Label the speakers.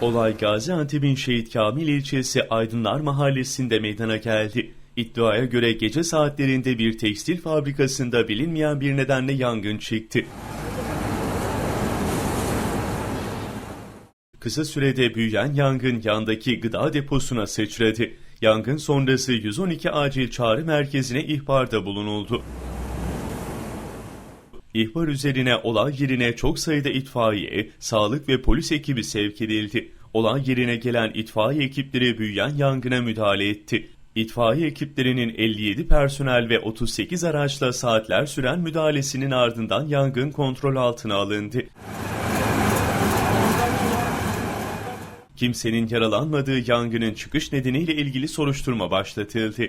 Speaker 1: Olay Gaziantep'in Şehit Kamil ilçesi Aydınlar Mahallesi'nde meydana geldi. İddiaya göre gece saatlerinde bir tekstil fabrikasında bilinmeyen bir nedenle yangın çıktı. Kısa sürede büyüyen yangın yandaki gıda deposuna sıçradı. Yangın sonrası 112 acil çağrı merkezine ihbarda bulunuldu. İhbar üzerine olay yerine çok sayıda itfaiye, sağlık ve polis ekibi sevk edildi. Olay yerine gelen itfaiye ekipleri büyüyen yangına müdahale etti. İtfaiye ekiplerinin 57 personel ve 38 araçla saatler süren müdahalesinin ardından yangın kontrol altına alındı. Kimsenin yaralanmadığı yangının çıkış nedeniyle ilgili soruşturma başlatıldı.